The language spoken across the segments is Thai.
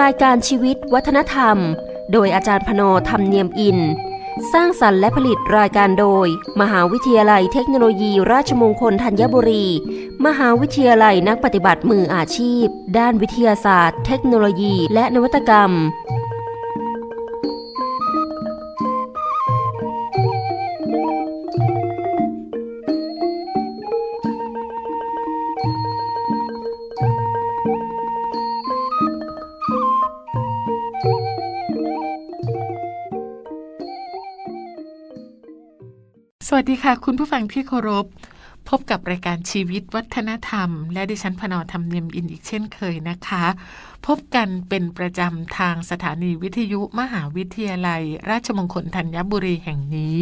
รายการชีวิตวัฒนธรรม โดยอาจารย์พนธรรมเนียมอิน สร้างสรรค์และผลิตรายการโดย มหาวิทยาลัยเทคโนโลยี ราชมงคลธัญบุรี มหาวิทยาลัยนักปฏิบัติมืออาชีพ ด้านวิทยาศาสตร์ เทคโนโลยี และนวัตกรรม ดีค่ะ คุณผู้ฟังที่เคารพ พบกับรายการชีวิตวัฒนธรรม และดิฉันพนอธรรมเนียมอินอีกเช่นเคยนะคะ พบกันเป็นประจำทางสถานีวิทยุมหาวิทยาลัย ราชมงคลธัญบุรีแห่งนี้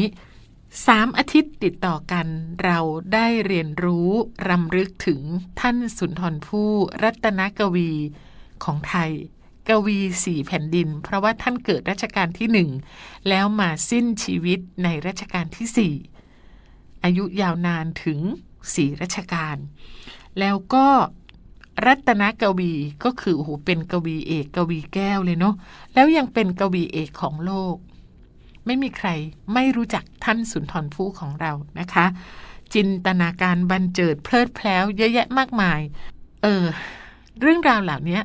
สามอาทิตย์ติดต่อกัน เราได้เรียนรู้รำลึกถึงท่านสุนทรภู่รัตนกวีของไทย กวีสี่แผ่นดิน เพราะว่าท่านเกิดรัชกาลที่หนึ่งแล้วมาสิ้นชีวิตในรัชกาลที่สี่ อายุยาวนานถึงสี่รัชกาลแล้วก็รัตนกวีก็คือโอ้โหเป็นกวีเอกกวีแก้วเลยเนาะแล้วยังเป็นกวีเอกของโลก ไม่มีใครไม่รู้จักท่านสุนทรภู่ของเรานะคะ จินตนาการบันเจิดเพลิดเพล้วเยอะแยะมากมาย เออ เรื่องราวเหล่านี้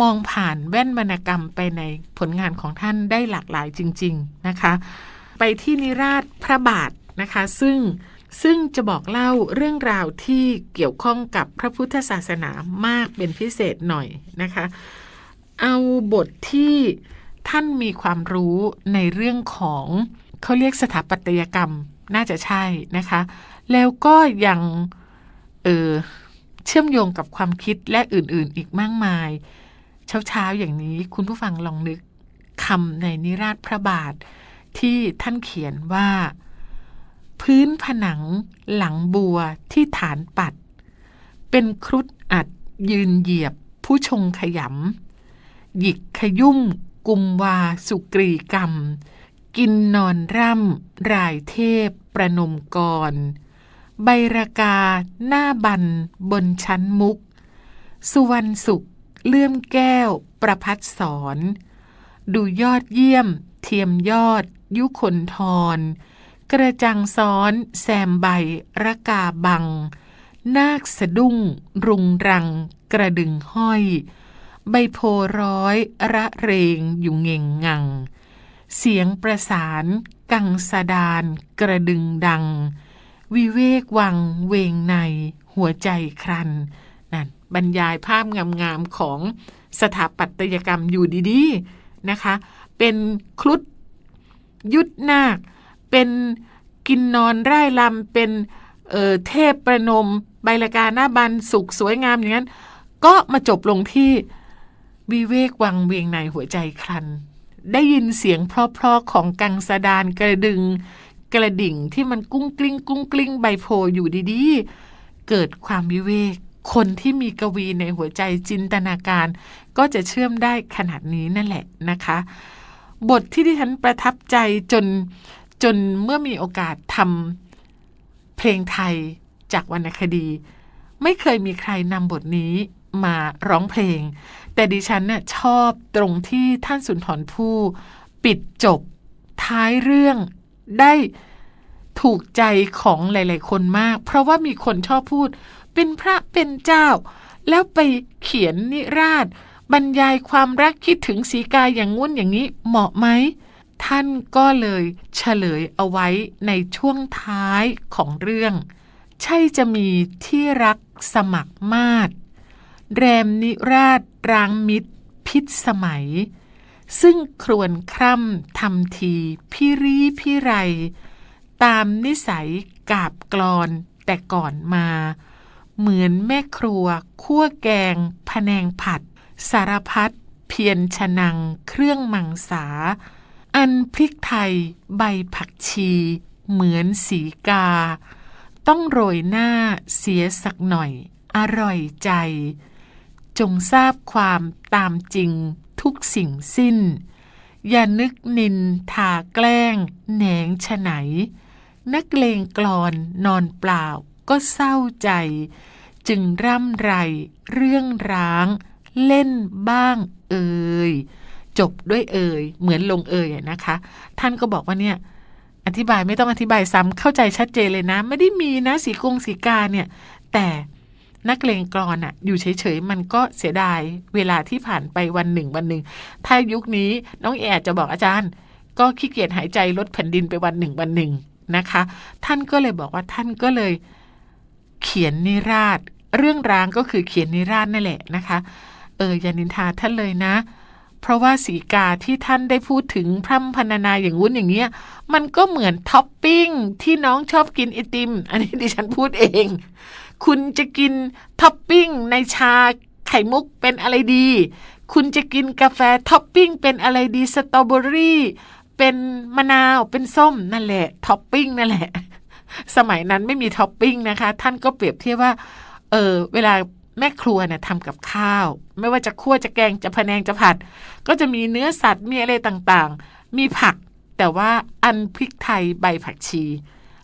มองผ่านแว่นวรรณกรรมไปในผลงานของท่านได้หลากหลายจริง ๆ นะคะ ไปที่นิราชพระบาท นะคะ ซึ่งซึ่งจะบอกเล่าเรื่องราวที่เกี่ยวข้องกับพระพุทธศาสนามากเป็นพิเศษหน่อยนะคะ เอาบทที่ท่านมีความรู้ในเรื่องของเขาเรียกสถาปัตยกรรมน่าจะใช่นะคะ แล้วก็ยังเออเชื่อมโยงกับความคิดและอื่นๆ อีกมากมาย เช้าๆอย่างนี้คุณผู้ฟังลองนึกคำในนิราชพระบาทที่ท่านเขียนว่า พื้นผนังหลังบัวที่ฐานปัด เป็นครุฑอัดยืนเหยียบผู้ชงขยำหยิกขยุ่มกุมวาสุกรีกรรม กินนอนร่ำรายเทพประนมกร ใบรากาหน้าบันบนชั้นมุก สุวรรณสุขเลื่อมแก้วประพัดสอน ดูยอดเยี่ยม เทียมยอดยุคนทร กระจังซ้อน แซมใบ ระกาบัง นาคสะดุ้ง รุงรัง กระดึงห้อย ใบโพร้อย ระเรงอยู่เง่งงัง เสียงประสาน กังสดาน กระดึงดัง วิเวกวัง เวงใน หัวใจครันนั่นบรรยายภาพงามๆของสถาปัตยกรรมอยู่ดีๆนะคะ เป็นครุฑยุทธนาค เป็นกินนอนไร่ลำเป็นเเทพประนม ใบละกาหน้าบันสุขสวยงามอย่างนั้น ก็มาจบลงที่วิเวกวังเวียงในหัวใจครัน ได้ยินเสียงเพราะๆของกังสดานกระดึง กระดิ่งที่มันกุ้งกลิ้ง กุ้งกลิ้งใบโพอยู่ดีๆ เกิดความวิเวก คนที่มีกวีในหัวใจจินตนาการ ก็จะเชื่อมได้ขนาดนี้นั่นแหละนะคะ บทที่ดิฉันประทับใจจน จนเมื่อมีโอกาสทำเพลงไทยจากวรรณคดี ไม่เคยมีใครนำบทนี้มาร้องเพลง แต่ดิฉันเนี่ยชอบตรงที่ท่านสุนทรภู่ปิดจบท้ายเรื่องได้ถูกใจของหลาย ๆ คนมาก เพราะว่ามีคนชอบพูด เป็นพระเป็นเจ้า แล้วไปเขียนนิราช บรรยายความรักคิดถึงสีกายอย่างงุ้นอย่างนี้เหมาะไหม ท่านก็เลยเฉลยเอาไว้ในช่วงท้ายของเรื่อง ใช่จะมีที่รักสมัครมาศแรมนิราชรางมิตร พิษสมัย ซึ่งครวนคร่ำทำทีพิรีพิไร ตามนิสัยกาบกรอนแต่ก่อนมา เหมือนแม่ครัวคั่วแกงพะแนงผัด สารพัดเพียรชนังเครื่องมังสา อันพริกไทยใบผักชี เหมือนสีกา ต้องโรยหน้าเสียสักหน่อย อร่อยใจ จงทราบความตามจริงทุกสิ่งสิ้น อย่านึกนินทาแกล้งแหนงฉไหน นักเลงกลอนนอนเปล่าก็เศร้าใจ จึงร่ำไรเรื่องร้าง เล่นบ้างเอ่ย จบด้วยเอ่ยเหมือนลงเอ่ยนะคะ ท่านก็บอกว่าเนี่ยอธิบายไม่ต้องอธิบายซ้ำเข้าใจชัดเจนเลยนะ ไม่ได้มีนะสีกงสีกาเนี่ย แต่นักเลงกรอนอะอยู่เฉยๆ มันก็เสียดายเวลาที่ผ่านไปวันหนึ่งวันหนึ่ง ถ้ายุคนี้น้องแอดจะบอกอาจารย์ ก็ขี้เกียจหายใจลดแผ่นดินไปวันหนึ่งวันหนึ่งนะคะ ท่านก็เลยบอกว่าท่านก็เลย เขียนนิราศ เรื่องร้างก็คือเขียนนิราศนั่นแหละนะคะ เอออย่านินทาท่านเลยนะ เพราะว่าสีกาที่ท่านได้พูดถึงพร่ำพรรณนาอย่างวุ้นอย่างเงี้ย มันก็เหมือนท็อปปิ้งที่น้องชอบกินไอติม อันนี้ดิฉันพูดเอง คุณจะกินท็อปปิ้งในชาไข่มุกเป็นอะไรดี คุณจะกินกาแฟท็อปปิ้งเป็นอะไรดีสตรอเบอรี่เป็นมะนาวเป็นส้มนั่นแหละท็อปปิ้งนั่นแหละ สมัยนั้นไม่มีท็อปปิ้งนะคะ ท่านก็เปรียบเทียบว่าเออเวลา แม่ครัวเนี่ยทำกับข้าว ไม่ว่าจะคั่วจะแกงจะพะแนงจะผัด ก็จะมีเนื้อสัตว์มีอะไรต่างๆ มีผัก แต่ว่าอันพริกไทยใบผักชี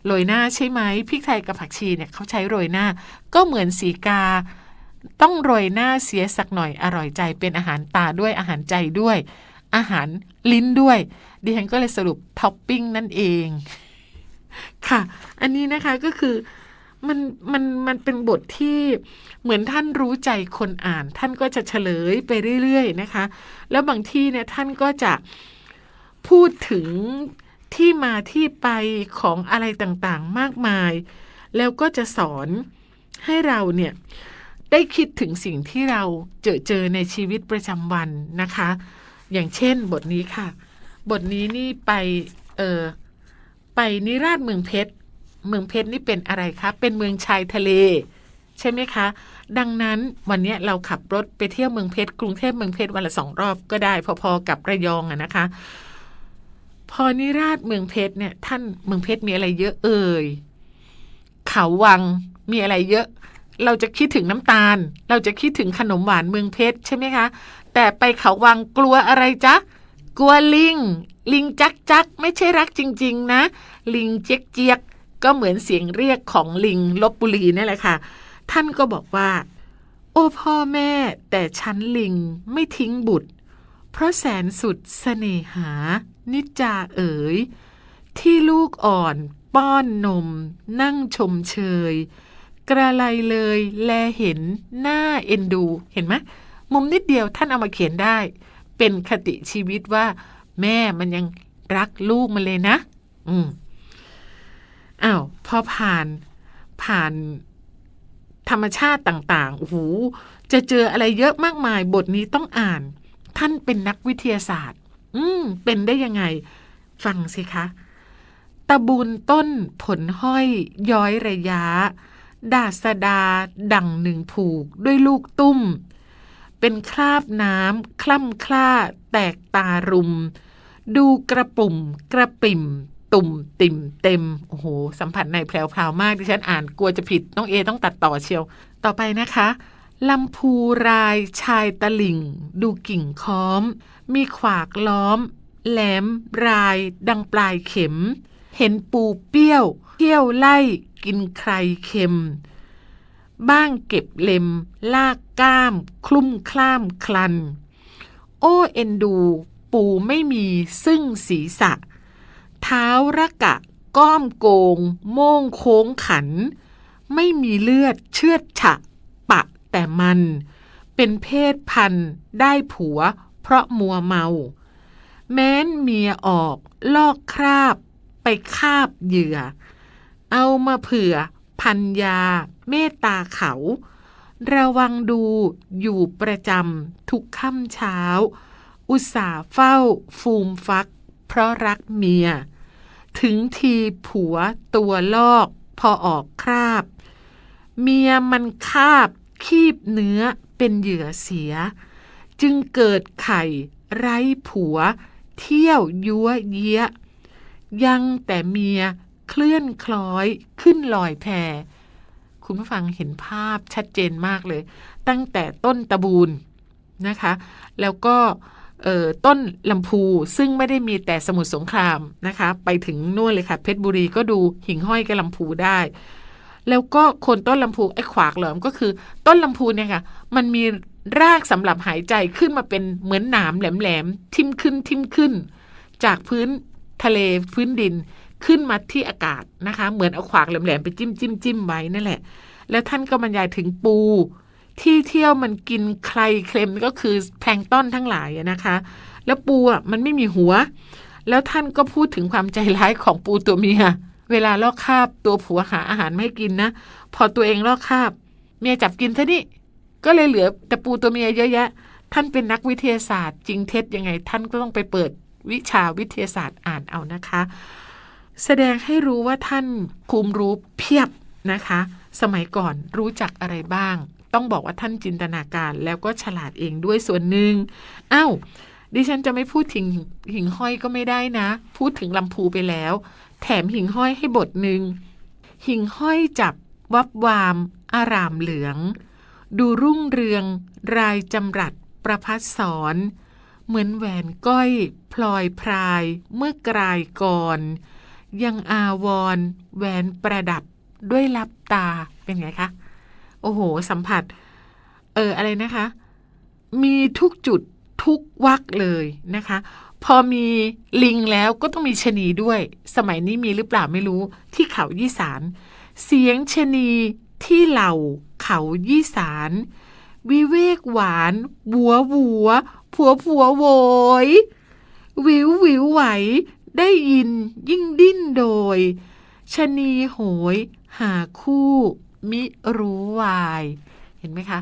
โรยหน้าใช่ไหมพริกไทยกับผักชีเนี่ยเขาใช้โรยหน้า ก็เหมือนสีกา ต้องโรยหน้าเสียสักหน่อยอร่อยใจเป็นอาหารตาด้วยอาหารใจด้วย อาหารลิ้นด้วยดิฉันก็เลยสรุปท็อปปิ้งนั่นเอง ค่ะ อันนี้นะคะก็คือ มันมันมันเป็นบทที่เหมือนท่านรู้ใจคนอ่าน ท่านก็จะเฉลยไปเรื่อยๆนะคะ แล้วบางที่เนี่ยท่านก็จะพูดถึงที่มาที่ไปของอะไรต่างๆ มากมาย แล้วก็จะสอนให้เราเนี่ยได้คิดถึงสิ่งที่เราเจอเจอในชีวิตประจำวันนะคะ อย่างเช่นบทนี้ค่ะ บทนี้นี่ไปเออไปนิราชเมืองเพชร เมืองเพชรนี่เป็นอะไรคะ เป็นเมืองชายทะเล ใช่ไหมคะ ดังนั้นวันนี้เราขับรถไปเที่ยวเมืองเพชรกรุงเทพเมืองเพชรวันละสองรอบก็ได้พอๆกับระยองอะนะคะ พอนิราชเมืองเพชรเนี่ย ท่านเมืองเพชรมีอะไรเยอะเอ่ยเขาวังมีอะไรเยอะ เราจะคิดถึงน้ำตาล เราจะคิดถึงขนมหวานเมืองเพชรใช่ไหมคะ แต่ไปเขาวังกลัวอะไรจ๊ะกลัวลิง ลิงจักจักไม่ใช่รักจริง ๆ นะ ลิงเจี๊ยกเจี๊ยก ก็เหมือนเสียงเรียกของลิงลบบุรีนั่แหละค่ะ ท่านก็บอกว่า โอ้พ่อแม่แต่ฉันลิงไม่ทิ้งบุตร เพราะแสนสุดเสน่หา นิจจาเอ๋ย ที่ลูกอ่อนป้อนนม นั่งชมเชย กระไรเลย แลเห็นหน้าเอ็นดูเห็นไหมมุมนิดเดียวท่านเอามาเขียนได้ เป็นคติชีวิตว่า แม่มันยังรักลูกมันเลยนะ อืม อ้าวพอผ่านผ่านธรรมชาติต่างๆโอ้โหจะเจออะไรเยอะมากมาย บทนี้ต้องอ่าน ท่านเป็นนักวิทยาศาสตร์ อืม เป็นได้ยังไง ฟังสิคะ ตะบูนต้นผลห้อยย้อยระยะ ดาสดา ดังหนึ่งผูกด้วยลูกตุ้ม เป็นคราบน้ำคล่ำคล้า แตกตารุม ดูกระปุ่ม กระปิ่ม ตุ่มติ่มเต็มโอ้โหสัมผัสในแพรวๆมากดิฉันอ่านกลัวจะผิดน้องเอต้องตัดต่อเชียว ต่อไปนะคะลำพูรายชายตะลิ่ง ดูกิ่งค้อม มีขวากล้อม แหลมรายดังปลายเข็ม เห็นปูเปี้ยวเที่ยวไล่กินใครเค็ม บ้างเก็บเล็ม ลากก้าม คลุ่มคล่ามคลัน โอ้เอ็นดู ปูไม่มีซึ่งศีรษะ เท้าระกะ ก้อมโกง โม่งโค้งขัน ไม่มีเลือดเชือดฉะ ปะแต่มัน เป็นเพศพันธุ์ได้ผัว เพราะมัวเมา แม้นเมียออก ลอกคราบ ไปคาบเหยื่อ เอามาเผื่อ พันยา เมตตาเขา ระวังดูอยู่ประจำทุกค่ำเช้า อุตส่าห์เฝ้าฟูมฟัก เพราะรักเมีย ถึงทีผัวตัวลอกพอออกคราบ เมียมันคาบคีบเนื้อเป็นเหยื่อเสีย จึงเกิดไข่ไร้ผัว เที่ยวยัวเยี้ย ยังแต่เมียเคลื่อนคล้อยขึ้นลอยแพคุณผู้ฟังเห็นภาพชัดเจนมากเลย ตั้งแต่ต้นตะบูนนะคะ แล้วก็ ต้นลำพูซึ่งไม่ได้มีแต่สมุทรสงครามนะคะ ไปถึงนู่นเลยค่ะ เพชรบุรีก็ดูหิ่งห้อยกับลำพูได้ แล้วก็คนต้นลำพูไอ้ขวากเหลิมก็คือ ต้นลำพูเนี่ยค่ะ มันมีรากสำหรับหายใจขึ้นมาเป็นเหมือนหนามแหลมๆทิ่มขึ้นทิ่มขึ้น จากพื้นทะเลพื้นดินขึ้นมาที่อากาศนะคะ เหมือนเอาขวากแหลมๆไปจิ้มจิ้มจิ้มไว้นั่นแหละ แล้วท่านก็บรรยายถึงปู ที่เที่ยวมันกินใครเคลมก็คือแพลงก์ต้อนทั้งหลายนะคะ แล้วปูอะมันไม่มีหัว แล้วท่านก็พูดถึงความใจร้ายของปูตัวเมียเวลาลอกคาบตัวผัวหาอาหารไม่กินนะ พอตัวเองลอกคาบ เมียจับกินซะนี่ก็เลยเหลือแต่ปูตัวเมียเยอะแยะ ท่านเป็นนักวิทยาศาสตร์ จริงเท็จยังไง ท่านก็ต้องไปเปิดวิชาวิทยาศาสตร์อ่านเอานะคะ แสดงให้รู้ว่าท่านคุมรู้เพียบนะคะ สมัยก่อนรู้จักอะไรบ้าง ต้องบอกว่าท่านจินตนาการแล้วก็ฉลาดเองด้วยส่วนหนึ่งอ้าวดิฉันจะไม่พูดถึงหิ่งห้อยก็ไม่ได้นะ พูดถึงลำพูไปแล้ว แถมหิ่งห้อยให้บทหนึ่งหิ่งห้อยจับวับวาม อารามเหลือง ดูรุ่งเรือง รายจำรัดประพัดสอนเหมือนแหวนก้อย พลอยพราย เมื่อกลายก่อน ยังอาวรแหวนประดับด้วยลับตาเป็นไงคะ โอ้โห สัมผัส เอออะไรนะคะ มีทุกจุดทุกวักเลยนะคะ พอมีลิงแล้วก็ต้องมีชนีด้วย สมัยนี้มีหรือเปล่าไม่รู้ที่เขายี่สาร เสียงชนีที่เหล่าเขายี่สาร วิเวกหวานบัวบัวผัวผัวโวย วิววิวไหว ได้ยินยิ่งดิ้นโดยชนีโหย หาคู่ มิรู้วาย เห็นไหมคะ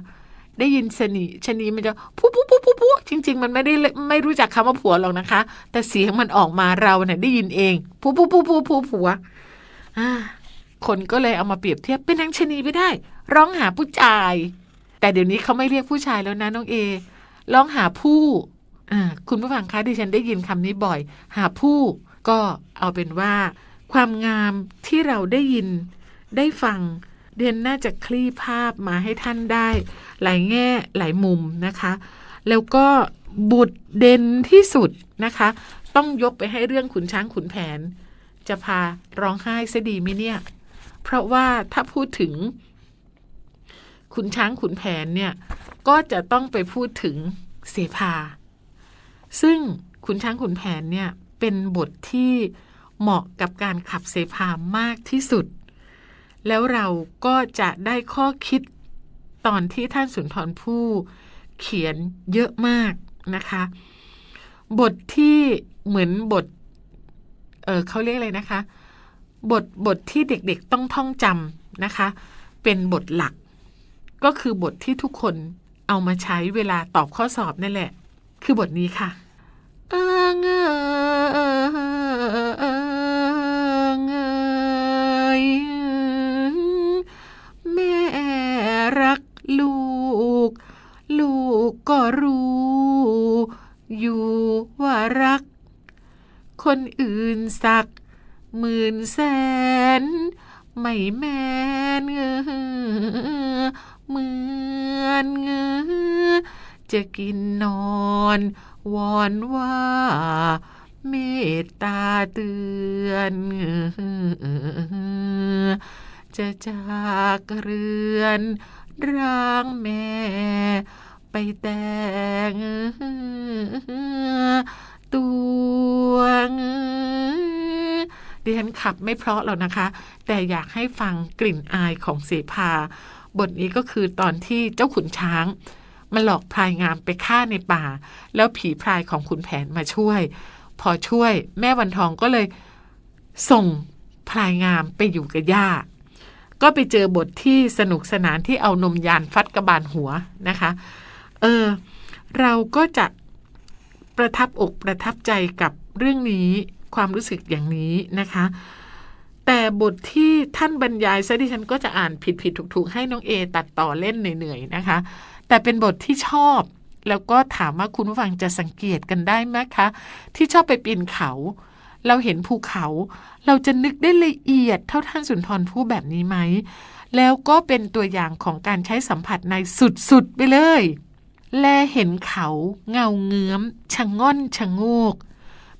ได้ยินชนีชนีมันจะพุพุพุพุพุจริง ๆ มันไม่ได้ไม่รู้จักคำว่าผัวหรอกนะคะ แต่เสียงมันออกมาเราเนี่ยได้ยินเองพุพุพุพุพุผัวคนก็เลยเอามาเปรียบเทียบเป็นนางชนีไปได้ ร้องหาผู้ชาย แต่เดี๋ยวนี้เขาไม่เรียกผู้ชายแล้วนะน้องเอร้องหาผู้คุณผู้ฟังคะดิฉันได้ยินคำนี้บ่อย หาผู้ก็เอาเป็นว่า ความงามที่เราได้ยินได้ฟัง เดนน่าจะคลี่ภาพมาให้ท่านได้ หลายแง่หลายมุมนะคะ แล้วก็บุตรเด่นที่สุดนะคะ ต้องยกไปให้เรื่องขุนช้างขุนแผน จะพาร้องไห้ซะดีไหมเนี่ย เพราะว่าถ้าพูดถึง ขุนช้างขุนแผนเนี่ยก็จะต้องไปพูดถึงเสภา ซึ่งขุนช้างขุนแผนเนี่ยเป็นบทที่เหมาะกับการขับเสภามากที่สุด แล้วเราก็จะได้ข้อคิดตอนที่ท่านสุนทรภู่เขียนเยอะมากนะคะ บทที่เหมือนบทเเขาเรียกอะไรนะคะ บทบทที่เด็กๆต้องท่องจำนะคะ เป็นบทหลัก ก็คือบทที่ทุกคนเอามาใช้เวลาตอบข้อสอบนั่นแหละ คือบทนี้ค่ะเอิงเอิ รักลูก ลูกก็รู้ อยู่ว่ารัก คนอื่นสัก หมื่นแสน ไม่แม่นเงือเหมือนเงือจะกินนอนวอนว่าเมตตาเตือนจะจากเรือน ร่างแม่ ไปแต่งตัวดิฉันขับไม่เพราะหรอกนะคะ แต่อยากให้ฟังกลิ่นอายของเสภา บทนี้ก็คือตอนที่เจ้าขุนช้างมันหลอกพลายงามไปฆ่าในป่า แล้วผีพรายของขุนแผนมาช่วย พอช่วยแม่วันทองก็เลยส่งพลายงามไปอยู่กับย่า ก็ไปเจอบทที่สนุกสนานที่เอานมยานฟัดกระบาลหัวนะคะ เออ เราก็จะประทับอกประทับใจกับเรื่องนี้ความรู้สึกอย่างนี้นะคะ แต่บทที่ท่านบรรยายซะดิฉันก็จะอ่านผิดผิดถูกถูกๆให้น้องเอตัดต่อเล่นเหนื่อยๆนะคะ แต่เป็นบทที่ชอบแล้วก็ถามว่าคุณผู้ฟังจะสังเกตกันได้ไหมคะ ที่ชอบไปปีนเขา เราเห็นภูเขา เราจะนึกได้ละเอียดเท่าท่านสุนทรภู่แบบนี้ไหม แล้วก็เป็นตัวอย่างของการใช้สัมผัสในสุดๆ ไปเลย แลเห็นเขาเงาเงื้อมชะง่อนชะงก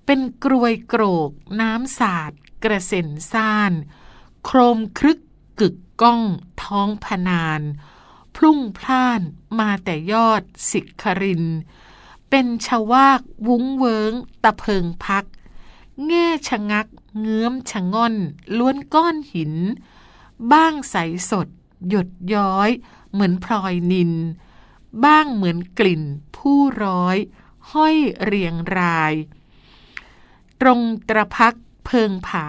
เป็นกรวยโกรก น้ำสาด กระเซ็นซ่าน โครมครึกกึกก้อง ท้องพนาน พลุ่งพล่านมาแต่ยอดสิกคริน เป็นชาวากวุ้งเวิงตะเพิงพัก แง่ชะงัก เงื้อมชะง่อน ล้วนก้อนหิน บ้างใสสด หยดย้อย เหมือนพลอยนิน บ้างเหมือนกลิ่น ผู้ร้อย ห้อยเรียงราย ตรงตระพักเพิงผา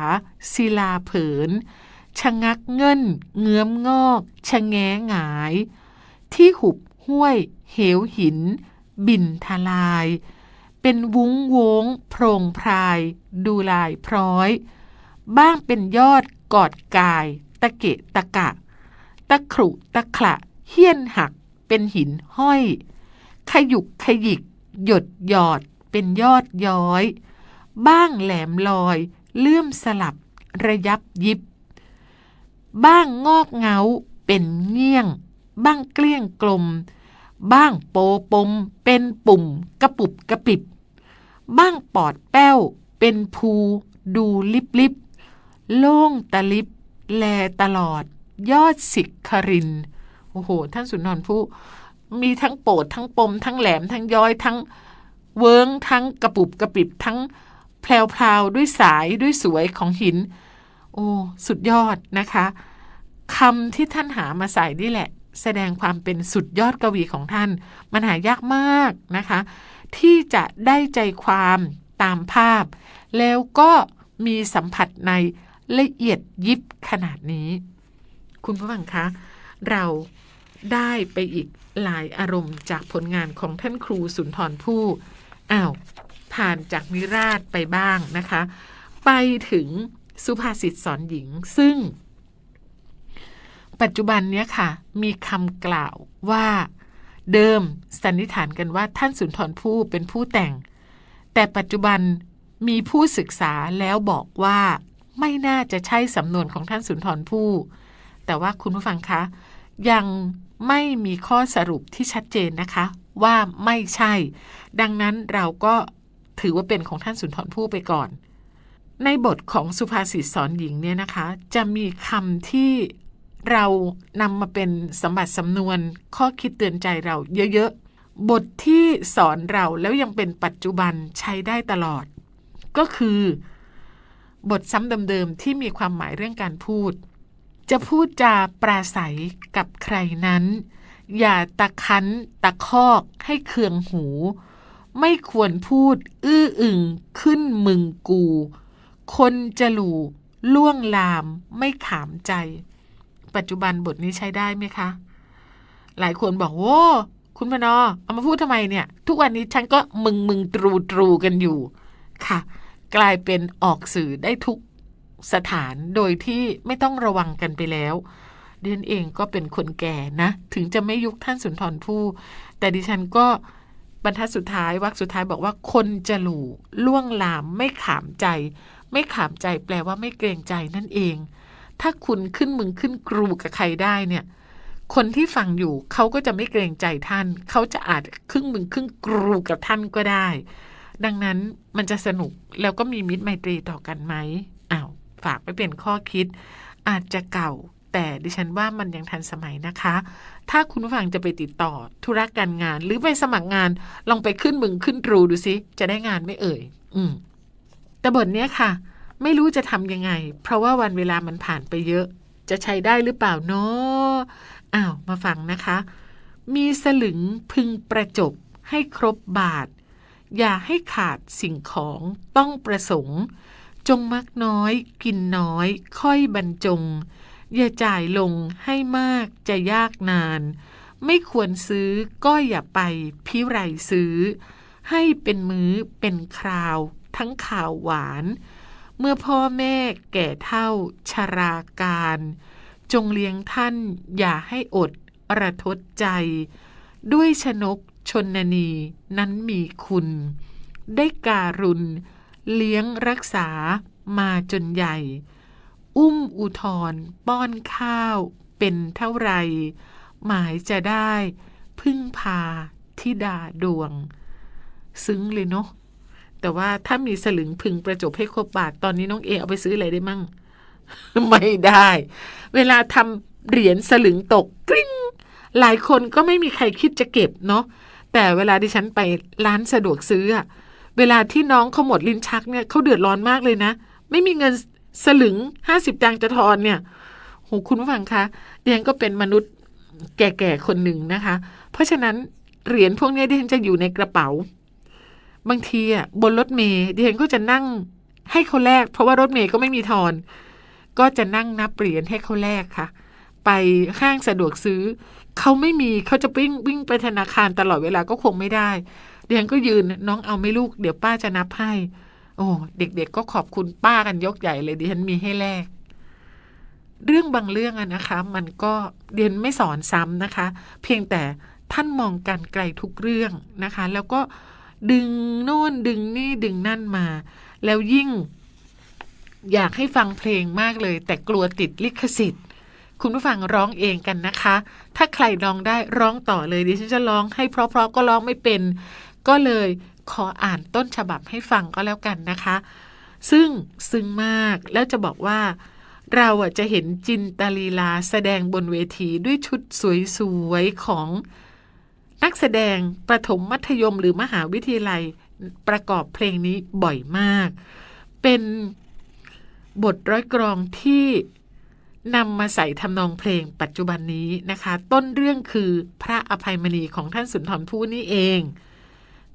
ศิลาเผินชะงักเงิน เงื้อมงอกชะแงหงาย ที่หุบห้วย เหวหิน บินทลาย เป็นวุ้งโวงโพรงพราย ดูลายพร้อย บ้างเป็นยอดกอดกาย ตะเกะตะกะ ตะขรุตะขละเฮี้ยนหัก เป็นหินห้อย ขยุกขยิก หยดหยอด เป็นยอดย้อย บ้างแหลมลอย เลื่อมสลับ ระยับยิบ บ้างงอกเงา เป็นเงี้ยง บ้างเกลี้ยงกลม บ้างโปปม เป็นปุ่ม กระปุบกระปิบ บ้างปอดแป้ว เป็นภูดูลิบลิบโล่งตะลิบ แลตลอด ยอดสิกคริน โอ้โห ท่านสุนทรภู่มีทั้งโปดทั้งปม ทั้งแหลม ทั้งย้อย ทั้งเวิงทั้งกระปุบกระปิบ ทั้งแพรวๆด้วยสายด้วยสวยของหิน โอ้ สุดยอดนะคะคำที่ท่านหามาใส่นี่แหละ แสดงความเป็นสุดยอดกวีของท่าน มันหายากมากนะคะ ที่จะได้ใจความตามภาพ แล้วก็มีสัมผัสในละเอียดยิบขนาดนี้ คุณผู้ฟังคะ เราได้ไปอีกหลายอารมณ์จากผลงานของท่านครูสุนทรภู่อ้าวผ่านจากนิราชไปบ้างนะคะ ไปถึงสุภาษิตสอนหญิงซึ่ง ปัจจุบันเนี้ยค่ะ มีคำกล่าวว่า เดิมสันนิษฐานกันว่าท่านสุนทรภู่เป็นผู้แต่ง แต่ปัจจุบันมีผู้ศึกษาแล้วบอกว่าไม่น่าจะใช่สำนวนของท่านสุนทรภู่แต่ว่าคุณผู้ฟังคะ ยังไม่มีข้อสรุปที่ชัดเจนนะคะ ว่าไม่ใช่ ดังนั้นเราก็ถือว่าเป็นของท่านสุนทรภู่ไปก่อน ในบทของสุภาษิตสอนหญิงเนี่ยนะคะ จะมีคำที่ เรานำมาเป็นสมบัติสำนวนข้อคิดเตือนใจเราเยอะๆ บทที่สอนเราแล้วยังเป็นปัจจุบันใช้ได้ตลอด ก็คือบทซ้ำเดิมๆที่มีความหมายเรื่องการพูด จะพูดจาปราศัยกับใครนั้น อย่าตะคันตะคอกให้เคืองหู ไม่ควรพูด อื้ออึงขึ้นมึงกู คนจะหลูล่วงลามไม่ขามใจ ปัจจุบันบทนี้ใช้ได้ไหมคะ หลายคนบอกโอ้คุณพนอเอามาพูดทำไมเนี่ย ทุกวันนี้ฉันก็มึงมึงตรูตรูกันอยู่ค่ะ กลายเป็นออกสื่อได้ทุกสถานโดยที่ไม่ต้องระวังกันไปแล้วเดือนเองก็เป็นคนแก่นะ ถึงจะไม่ยุคท่านสุนทรภู่แต่ดิฉันก็บรรทัดสุดท้ายวรรคสุดท้ายบอกว่าคนจะหลูล่วงลามไม่ขามใจ ไม่ขามใจแปลว่าไม่เกรงใจนั่นเอง ถ้าคุณขึ้นมึงขึ้นกรูกับใครได้เนี่ย คนที่ฟังอยู่เขาก็จะไม่เกรงใจท่าน เขาจะอาจครึ่งมึงครึ่งกรูกับท่านก็ได้ ดังนั้นมันจะสนุกแล้วก็มีมิตรไมตรีต่อกันไหมอ้าวฝากไปเป็นข้อคิด อาจจะเก่า แต่ดิฉันว่ามันยังทันสมัยนะคะ ถ้าคุณฟังจะไปติดต่อธุรการงาน หรือไปสมัครงาน ลองไปขึ้นมึงขึ้นรูดูสิจะได้งานไม่เอ่ย อืมแต่บทเนี้ยค่ะ ไม่รู้จะทำยังไง เพราะว่าวันเวลามันผ่านไปเยอะ จะใช้ได้หรือเปล่าเนาะอ้าวมาฟังนะคะ มีสลึงพึงประจบให้ครบบาท อย่าให้ขาดสิ่งของต้องประสงค์ จงมักน้อย กินน้อย ค่อยบรรจง อย่าจ่ายลงให้มากจะยากนาน ไม่ควรซื้อก็อย่าไปพิไรซื้อ ให้เป็นมื้อเป็นคราว ทั้งข่าวหวาน เมื่อพ่อแม่แก่เท่าชราการ จงเลี้ยงท่านอย่าให้อดระทดใจ ด้วยชนกชนนีนั้นมีคุณ ได้การุณ เลี้ยงรักษามาจนใหญ่ อุ้มอุทรป้อนข้าวเป็นเท่าไร หมายจะได้ พึ่งพาทิดาดวง ซึ้งเลยเนาะ แต่ว่าถ้ามีสลึงพึงประจบให้ครบบาท ตอนนี้น้องเอเอาไปซื้ออะไรได้มั่ง ไม่ได้ เวลาทำเหรียญสลึงตกกริ้งหลายคนก็ไม่มีใครคิดจะเก็บเนาะแต่เวลาดิฉันไปร้านสะดวกซื้ออะเวลาที่น้องเขาหมดลิ้นชักเนี่ยเขาเดือดร้อนมากเลยนะ ไม่มีเงินสลึงห้าสิบตังจะทอนเนี่ยโหคุณผู้ฟังคะเดิฉันก็เป็นมนุษย์แก่ๆคนหนึ่งนะคะ เพราะฉะนั้นเหรียญพวกนี้ยดิฉันจะอยู่ในกระเป๋า บางทีอะบนรถเมย์ดิฉันก็จะนั่งให้เขาแลกเพราะว่ารถเมย์ก็ไม่มีทอน ก็จะนั่งนับเหรียญให้เขาแลกค่ะ ไปห้างสะดวกซื้อ เขาไม่มีเขาจะวิ่งวิ่งไปธนาคารตลอดเวลาก็คงไม่ได้เดียนก็ยืนน้องเอาไม่ลูกเดี๋ยวป้าจะนับให้ โอ้เด็กๆก็ขอบคุณป้ากันยกใหญ่เลยดิฉันมีให้แลกเรื่องบางเรื่องอะนะคะ มันก็เดียนไม่สอนซ้ำนะคะ เพียงแต่ท่านมองการไกลทุกเรื่องนะคะ แล้วก็ ดึงโน่นดึงนี่ดึงนั่นมา แล้วยิ่งอยากให้ฟังเพลงมากเลย แต่กลัวติดลิขสิทธิ์ คุณผู้ฟังร้องเองกันนะคะ ถ้าใครร้องได้ร้องต่อเลยดิฉันจะร้องให้เพราะๆก็ร้องไม่เป็น ก็เลยขออ่านต้นฉบับให้ฟังก็แล้วกันนะคะ ซึ่งซึ้งมากแล้วจะบอกว่า เราจะเห็นจินตลีลาแสดงบนเวทีด้วยชุดสวยๆของ นักแสดงประถมมัธยมหรือมหาวิทยาลัยประกอบเพลงนี้บ่อยมาก เป็นบทร้อยกรองที่นำมาใส่ทำนองเพลงปัจจุบันนี้นะคะ ต้นเรื่องคือพระอภัยมณีของท่านสุนทรภู่นี่เอง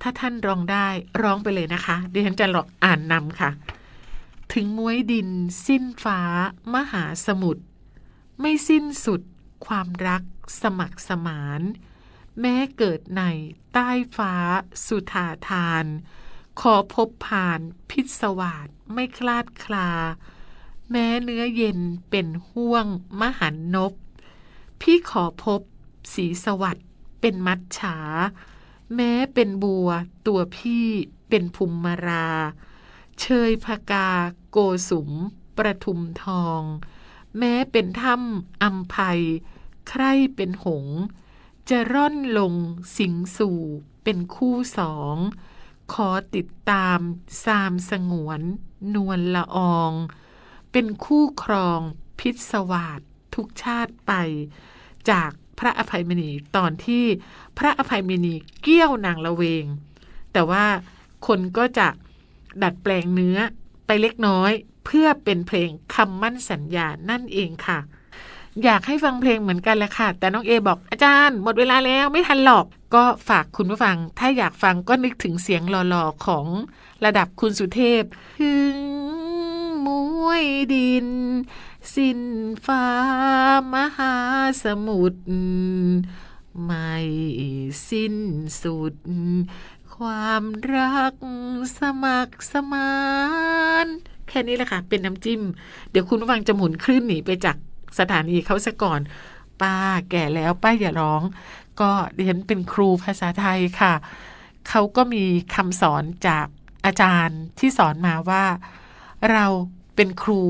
ถ้าท่านร้องได้ร้องไปเลยนะคะดิฉันจะลองอ่านนำค่ะ ถึงมวยดิน สิ้นฟ้า มหาสมุทรไม่สิ้นสุด ความรัก สมัครสมาน แม้เกิดในใต้ฟ้าสุธาทาน ขอพบผ่านพิศวาสไม่คลาดคลา แม้เนื้อเย็นเป็นห่วงมหันนบ พี่ขอพบสีสวัสด์เป็นมัดฉา แม้เป็นบัวตัวพี่เป็นภูมิมารา เชยพกาโกสุมประทุมทอง แม้เป็นถ้ำอัมภัย ใครเป็นหงส์ จะร่อนลงสิงสู่เป็นคู่สอง ขอติดตามสามสงวน นวลละออง เป็นคู่ครองพิศวาสทุกชาติไป จากพระอภัยมณีตอนที่พระอภัยมณีเกี้ยวนางละเวง แต่ว่าคนก็จะดัดแปลงเนื้อไปเล็กน้อย เพื่อเป็นเพลงคำมั่นสัญญานั่นเองค่ะ อยากให้ฟังเพลงเหมือนกันแหละค่ะ แต่น้องเอบอกอาจารย์ หมดเวลาแล้วไม่ทันหรอก ก็ฝากคุณผู้ฟัง ถ้าอยากฟังก็นึกถึงเสียงหล่อๆของระดับคุณสุเทพถึงมวยดิน สิ้นฟ้ามหาสมุทรไม่สิ้นสุด ความรักสมัครสมาน แค่นี้แหละค่ะ เป็นน้ำจิ้ม เดี๋ยวคุณผู้ฟังจะหมุนคลื่นหนีไปจาก สถานีเขาซะก่อน ป้าแก่แล้วป้าอย่าร้อง ก็ดิฉันเป็นครูภาษาไทยค่ะ เขาก็มีคำสอนจากอาจารย์ที่สอนมาว่า เราเป็นครู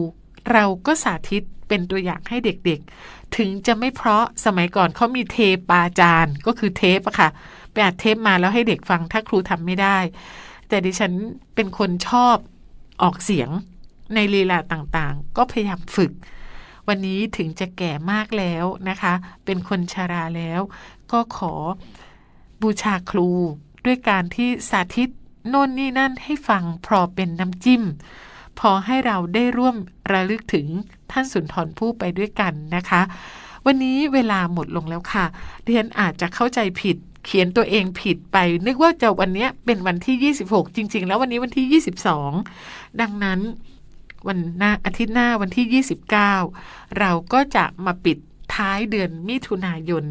เราก็สาธิตเป็นตัวอย่างให้เด็กๆ ถึงจะไม่เพราะสมัยก่อนเขามีเทปาจารย์ ก็คือเทปอะค่ะไปอัดเทปมาแล้วให้เด็กฟังถ้าครูทำไม่ได้ แต่ดิฉันเป็นคนชอบออกเสียงในลีลาต่างๆ ก็พยายามฝึก วันนี้ถึงจะแก่มากแล้วนะคะ เป็นคนชาราแล้ว ก็ขอบูชาครูด้วยการที่สาธิตโน่นนี่นั่นให้ฟังพอเป็นน้ำจิ้ม พอให้เราได้ร่วมระลึกถึงท่านสุนทรภู่ไปด้วยกันนะคะ วันนี้เวลาหมดลงแล้วค่ะเรียนอาจจะเข้าใจผิดเขียนตัวเองผิดไป นึกว่าจะวันนี้เป็นวันที่ 26 จริง ๆ แล้ววันนี้วันที่ 22 ดังนั้น วันหน้าอาทิตย์หน้าวันที่ 29 เราก็จะมาปิดท้ายเดือนมิถุนายน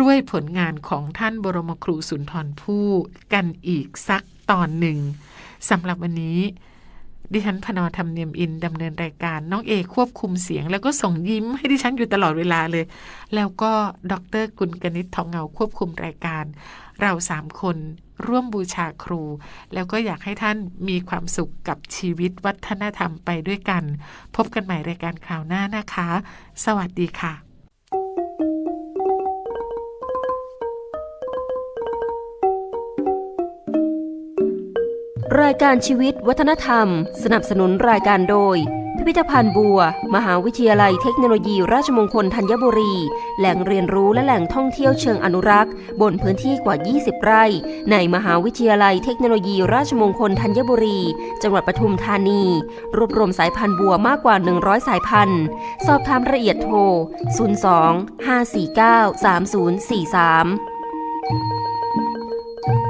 ด้วยผลงานของท่านบรมครูสุนทรภู่กันอีกสักตอนหนึ่งสำหรับวันนี้ ดิฉันพนอธรรมเนียมอินดำเนินรายการน้องเอควบคุมเสียง แล้วก็ส่งยิ้มให้ดิฉันอยู่ตลอดเวลาเลย แล้วก็ดรกุลกนิษฐ์ทองเงาควบคุมรายการ เราสามคน ร่วมบูชาครู แล้วก็อยากให้ท่านมีความสุขกับชีวิตวัฒนธรรมไปด้วยกัน พบกันใหม่รายการคราวหน้านะคะ สวัสดีค่ะรายการชีวิตวัฒนธรรม สนับสนุนรายการโดย พิพิธภัณฑ์บัว มหาวิทยาลัยเทคโนโลยี ราชมงคลธัญบุรี แหล่งเรียนรู้และแหล่งท่องเที่ยวเชิงอนุรักษ์ บนพื้นที่กว่า 20 ไร่ ในมหาวิทยาลัยเทคโนโลยี ราชมงคลธัญบุรี จังหวัดปทุมธานี รวบรวมสายพันธุ์บัวมากกว่า 100 สายพันธุ์ สอบถามรายละเอียดโทร 02 549 3043